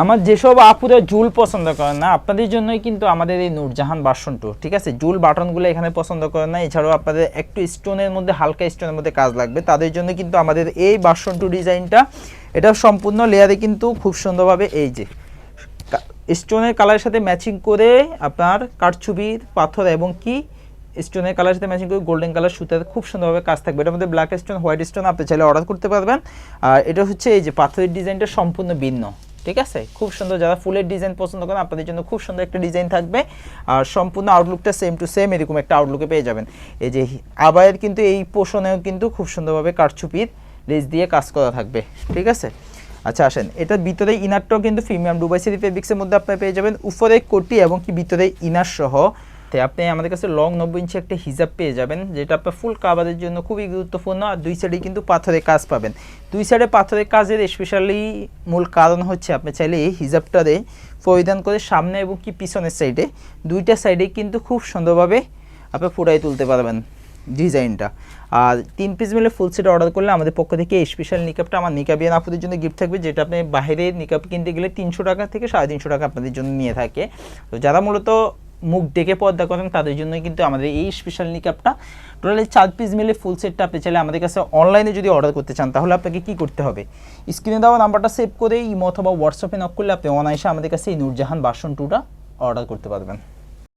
আমার যেসব আপুরা জুল পছন্দ করেন না, আপনাদের জন্যই কিন্তু আমাদের এই নূরজাহান বাসন টু ঠিক আছে? জুল বাটনগুলো এখানে পছন্দ করেন না, এছাড়াও আপনাদের একটু স্টোনের মধ্যে, হালকা স্টোনের মধ্যে কাজ লাগবে, তাদের জন্য কিন্তু আমাদের এই বাসন টু ডিজাইনটা, এটা সম্পূর্ণ লেয়ারে কিন্তু খুব সুন্দরভাবে এই যে স্টোনের কালারের সাথে ম্যাচিং করে আপনার কাঠছবির পাথর এবং কি, স্টোনের কালার সাথে ম্যাচিং করে গোল্ডেন কালার সুতার খুব সুন্দরভাবে কাজ থাকবে। এটার মধ্যে ব্ল্যাক স্টোন হোয়াইট স্টোন আপনি চাইলে অর্ডার করতে পারবেন। আর এটা হচ্ছে এই যে পাথরের ডিজাইনটা সম্পূর্ণ ভিন্ন। ঠিক আছে? খুব সুন্দর যারা ফুলের ডিজাইন পছন্দ করেন, আপনাদের জন্য খুব সুন্দর একটা ডিজাইন থাকবে। আর সম্পূর্ণ আউটলুকটা সেম টু সেম এরকম একটা আউটলুকে পেয়ে যাবেন। এই যে আবায়ের কিন্তু এই পোষণেও কিন্তু খুব সুন্দরভাবে কাঠছুপির লেস দিয়ে কাজ করা থাকবে। ঠিক আছে? আচ্ছা আসেন। এটার ভিতরে ইনারটাও কিন্তু ফিমিয়াম ডুবাই সিরি ফেব্রিক্সের মধ্যে আপনি পেয়ে যাবেন। উপরে কোটি এবং কি ভিতরে ইনার সহ তো আপনি আমাদের কাছে লং নব্বই ইঞ্চি একটা হিজাব পেয়ে যাবেন, যেটা আপনার ফুল কাভারের জন্য খুবই গুরুত্বপূর্ণ। আর দুই সাইডে কিন্তু পাথরের কাজ পাবেন। দুই সাইডে পাথরের কাজের স্পেশালি মূল কারণ হচ্ছে, আপনি চাইলে এই হিজাবটারে পরিধান করে সামনে এবং কি পিছনের সাইডে দুইটা সাইডে কিন্তু খুব সুন্দরভাবে আপনি ফুটাই তুলতে পারবেন ডিজাইনটা। আর তিন পিস মিলে ফুল সেট অর্ডার করলে আমাদের পক্ষ থেকে স্পেশাল নিকাপটা আমার নিকাবিয়ান আপুদের জন্য গিফট থাকবে, যেটা আপনি বাইরে নিকাপ কিনতে গেলে তিনশো টাকা থেকে সাড়ে তিনশো টাকা আপনাদের জন্য নিয়ে থাকে। তো যারা মূলত মুখ ডেকে পর্দা করেন, তাদের জন্য কিন্তু আমাদের এই স্পেশাল নিকাপটা টোটালি চার পিস মিলে ফুল সেটটা আপনি চাইলে আমাদের কাছে অনলাইনে যদি অর্ডার করতে চান, তাহলে আপনাকে কি করতে হবে? স্ক্রিনে দেওয়া নাম্বারটা সেভ করে ইমো অথবা হোয়াটসঅ্যাপে নক করলে আপনি অনায়াসে আমাদের কাছে এই নূরজাহান বাসন টুটা অর্ডার করতে পারবেন।